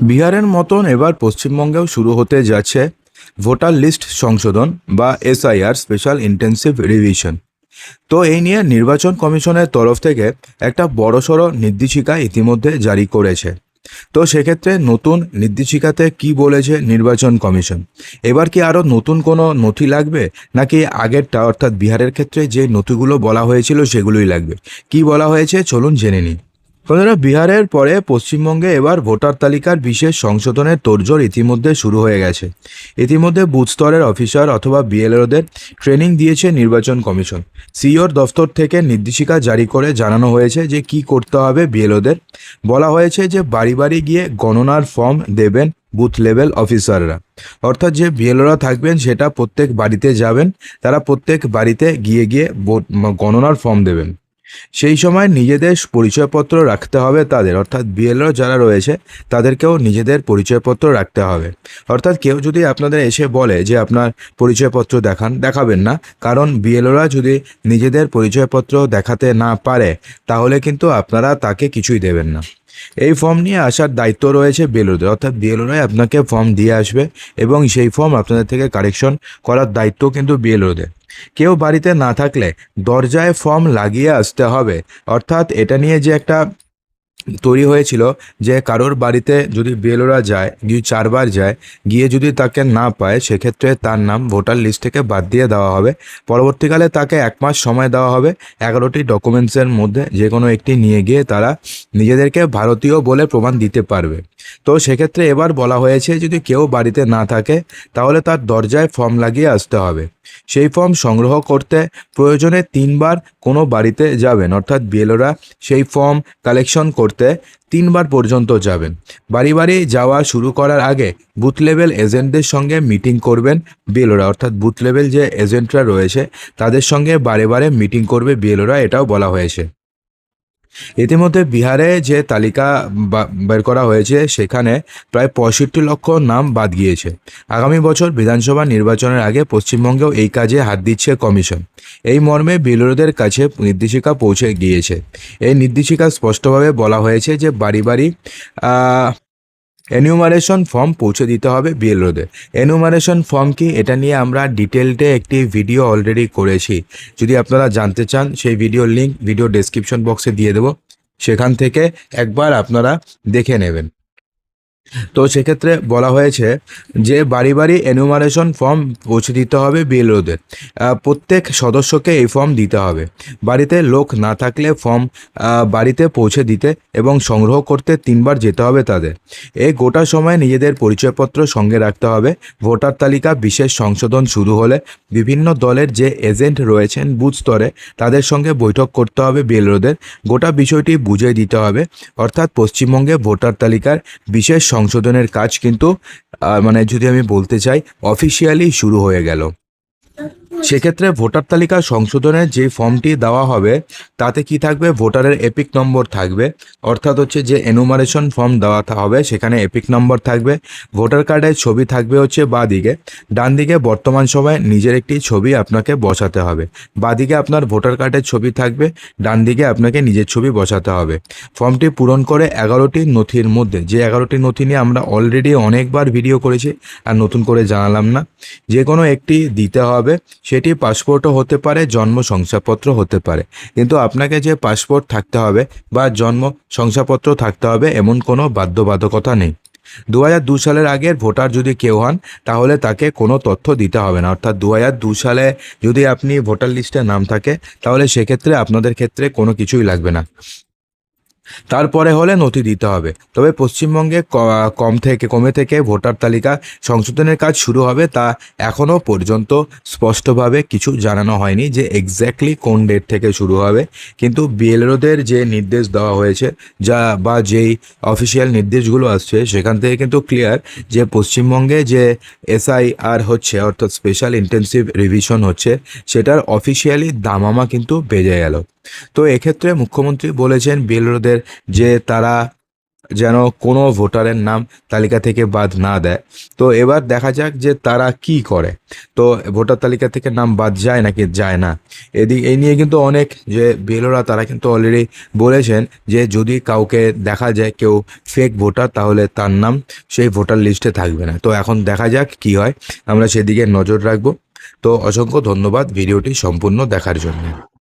বিহারের মতন এবার পশ্চিমবঙ্গেও শুরু হতে যাচ্ছে ভোটার লিস্ট সংশোধন বা এসআইআর স্পেশাল ইন্টেন্সিভ রিভিশন। তো এই নিয়ে নির্বাচন কমিশনের তরফ থেকে একটা বড়সড় নির্দেশিকা ইতিমধ্যে জারি করেছে। তো সেক্ষেত্রে নতুন নির্দেশিকাতে কি বলেছে নির্বাচন কমিশন? এবার কি আরও নতুন কোনো নথি লাগবে? নাকি আগেরটা অর্থাৎ বিহারের ক্ষেত্রে যে নথিগুলো বলা হয়েছিল সেগুলোই লাগবে? কি বলা হয়েছে? চলুন জেনে নিই। বন্ধুরা, বিহারের পরে পশ্চিমবঙ্গে এবার ভোটার তালিকার বিশেষ সংশোধনের তোড়জোড় ইতিমধ্যে শুরু হয়ে গেছে। ইতিমধ্যে বুথ স্তরের অফিসার অথবা বিএলওদের ট্রেনিং দিয়েছে নির্বাচন কমিশন। সিওর দফতর থেকে নির্দেশিকা জারি করে জানানো হয়েছে যে কি করতে হবে বিএলওদের। বলা হয়েছে যে বাড়ি বাড়ি গিয়ে গণনার ফর্ম দেবেন বুথ লেভেল অফিসাররা। অর্থাৎ যে বিএলওরা থাকবেন, সেটা প্রত্যেক বাড়িতে যাবেন, তারা প্রত্যেক বাড়িতে গিয়ে গিয়ে গণনার ফর্ম দেবেন। সেই সময় নিজেদের পরিচয়পত্র রাখতে হবে তাদের। অর্থাৎ বিএলও যারা রয়েছে, তাদেরকেও নিজেদের পরিচয়পত্র রাখতে হবে। অর্থাৎ কেউ যদি আপনাদের এসে বলে যে আপনার পরিচয়পত্র দেখান, দেখাবেন না। কারণ বিএলওরা যদি নিজেদের পরিচয়পত্র দেখাতে না পারে, তাহলে কিন্তু আপনারা তাকে কিছুই দেবেন না। এই ফর্ম নিয়ে আসার দায়িত্ব রয়েছে বিএলওদের। অর্থাৎ বিএলওরাই আপনাকে ফর্ম দিয়ে আসবে এবং সেই ফর্ম আপনাদের থেকে কারেকশন করার দায়িত্ব কিন্তু বিএলওদের। কেউ বাড়িতে না থাকলে দরজায় ফর্ম লাগিয়ে আসতে হবে। অর্থাৎ এটা নিয়ে যে একটা তৈরি হয়েছিল যে কারোর বাড়িতে যদি বেলোরা যায়, যদি চারবার যায়, গিয়ে যদি তাকে না পায়, সেক্ষেত্রে তার নাম ভোটার লিস্ট থেকে বাদ দিয়ে দেওয়া হবে। পরবর্তীকালে তাকে এক মাস সময় দেওয়া হবে। এগারোটি ডকুমেন্টসের মধ্যে যে কোনো একটি নিয়ে গিয়ে তারা নিজেদেরকে ভারতীয় বলে প্রমাণ দিতে পারবে। তো সেক্ষেত্রে এবার বলা হয়েছে যদি কেউ বাড়িতে না থাকে, তাহলে তার দরজায় ফর্ম লাগিয়ে আসতে হবে। সেই ফর্ম সংগ্রহ করতে প্রয়োজনে তিনবার কোনো বাড়িতে যাবেন, অর্থাৎ বিএলওরা সেই ফর্ম কালেকশন করতে তিনবার পর্যন্ত যাবেন। বাড়ি বাড়ি যাওয়া শুরু করার আগে বুথ লেভেল এজেন্টদের সঙ্গে মিটিং করবেন বিএলওরা, অর্থাৎ বুথ লেভেল যে এজেন্টরা রয়েছে, তাদের সঙ্গে বারে বারে মিটিং করবে বিএলওরা, এটাও বলা হয়েছে। ইতিমধ্যে বিহারে যে তালিকা বের করা হয়েছে, সেখানে প্রায় পঁয়ষট্টি লক্ষ নাম বাদ গিয়েছে। আগামী বছর বিধানসভা নির্বাচনের আগে পশ্চিমবঙ্গেও এই কাজে হাত দিচ্ছে কমিশন। এই মর্মে বিলরোদের কাছে নির্দেশিকা পৌঁছে গিয়েছে। এই নির্দেশিকা স্পষ্টভাবে বলা হয়েছে যে বাড়ি বাড়ি এনিউমারেশন ফর্ম পৌঁছে দিতে হবে বিএল বিএলওদের এনুমারেশন ফর্ম কি? এটা নিয়ে আমরা ডিটেলটে একটি ভিডিও অলরেডি করেছি। যদি আপনারা জানতে চান, সেই ভিডিও লিঙ্ক ভিডিও ডেসক্রিপশন বক্সে দিয়ে দেবো। সেখান থেকে একবার আপনারা দেখে নেবেন। তো সেক্ষেত্রে বলা হয়েছে যে বাড়ি বাড়ি এনুমারেশন ফর্ম পৌঁছে দিতে হবে বিএলওদের। প্রত্যেক সদস্যকে এই ফর্ম দিতে হবে। বাড়িতে লোক না থাকলে ফর্ম বাড়িতে পৌঁছে দিতে এবং সংগ্রহ করতে তিনবার যেতে হবে তাদের। এই গোটা সময় নিজেদের পরিচয়পত্র সঙ্গে রাখতে হবে। ভোটার তালিকা, বিশেষ সংশোধন শুরু হলে বিভিন্ন দলের যে এজেন্ট রয়েছেন বুথ স্তরে, তাদের সঙ্গে বৈঠক করতে হবে বিএলওদের। গোটা বিষয়টি বুঝিয়ে দিতে হবে। অর্থাৎ পশ্চিমবঙ্গে ভোটার তালিকার বিশেষ সংশোধনের কাজ কিন্তু মানে যদি আমি বলতে চাই অফিসিয়ালি শুরু হয়ে গেল। সেক্ষেত্রে ভোটার তালিকা সংশোধনের যে ফর্মটি দেওয়া হবে, তাতে কি থাকবে? ভোটারের এপিক নম্বর থাকবে। অর্থাৎ হচ্ছে যে এনুমারেশন ফর্ম দেওয়া হবে, সেখানে এপিক নম্বর থাকবে। ভোটার কার্ডের ছবি থাকবে হচ্ছে বাঁ দিকে ডান দিকে বর্তমান সময়ে নিজের একটি ছবি আপনাকে বসাতে হবে। বাঁ দিকে আপনার ভোটার কার্ডের ছবি থাকবে ডান দিকে আপনাকে নিজের ছবি বসাতে হবে। ফর্মটি পূরণ করে এগারোটি নথির মধ্যে, যে এগারোটি নথি নিয়ে আমরা অলরেডি অনেকবার ভিডিও করেছি, আর নতুন করে জানালাম না। যে কোনো একটি দিতে হবে। সেটি পাসপোর্টও হতে পারে, জন্ম শংসাপত্র হতে পারে। কিন্তু আপনাকে যে পাসপোর্ট থাকতে হবে বা জন্ম শংসাপত্র থাকতে হবে এমন কোনো বাধ্যবাধকতা নেই। দু হাজার দু সালের আগের ভোটার যদি কেউ হন, তাহলে তাকে কোনো তথ্য দিতে হবে না। অর্থাৎ দু হাজার দু সালে যদি আপনি ভোটার লিস্টে নাম থাকে, তাহলে সেক্ষেত্রে আপনাদের ক্ষেত্রে কোনো কিছুই লাগবে না। তারপরে হলে নথি দিতে হবে। তবে পশ্চিমবঙ্গে কম থেকে, কমে থেকে ভোটার তালিকা সংশোধনের কাজ শুরু হবে তা এখনও পর্যন্ত স্পষ্টভাবে কিছু জানানো হয়নি যে এক্স্যাক্টলি কোন ডেট থেকে শুরু হবে। কিন্তু বিএলওদের যে নির্দেশ দেওয়া হয়েছে, যা বা যেই অফিসিয়াল নির্দেশগুলো আসছে, সেখান থেকে কিন্তু ক্লিয়ার যে পশ্চিমবঙ্গে যে এসআইআর হচ্ছে, অর্থাৎ স্পেশাল ইন্টেন্সিভ রিভিশন হচ্ছে, সেটার অফিসিয়ালি দামামা কিন্তু বেজে গেল। তো এক্ষেত্রে মুখ্যমন্ত্রী বলেছেন বিএলওদের যে তারা যেন কোনো ভোটারের নাম তালিকা থেকে বাদ না দেয়। তো এবার দেখা যাক যে তারা কি করে। তো ভোটার তালিকা থেকে নাম বাদ যায় নাকি যায় না? এদিক এই নিয়ে কিন্তু অনেক যে বেলোরা তারা কিন্তু অলরেডি বলেছেন যে যদি কাউকে দেখা যায় কেউ ফেক ভোটার তাহলে তার নাম সেই ভোটার লিস্টে থাকবে না। তো এখন দেখা যাক কি হয়। আমরা সেদিকে নজর রাখব। তো অসংখ্য ধন্যবাদ ভিডিওটি সম্পূর্ণ দেখার জন্য।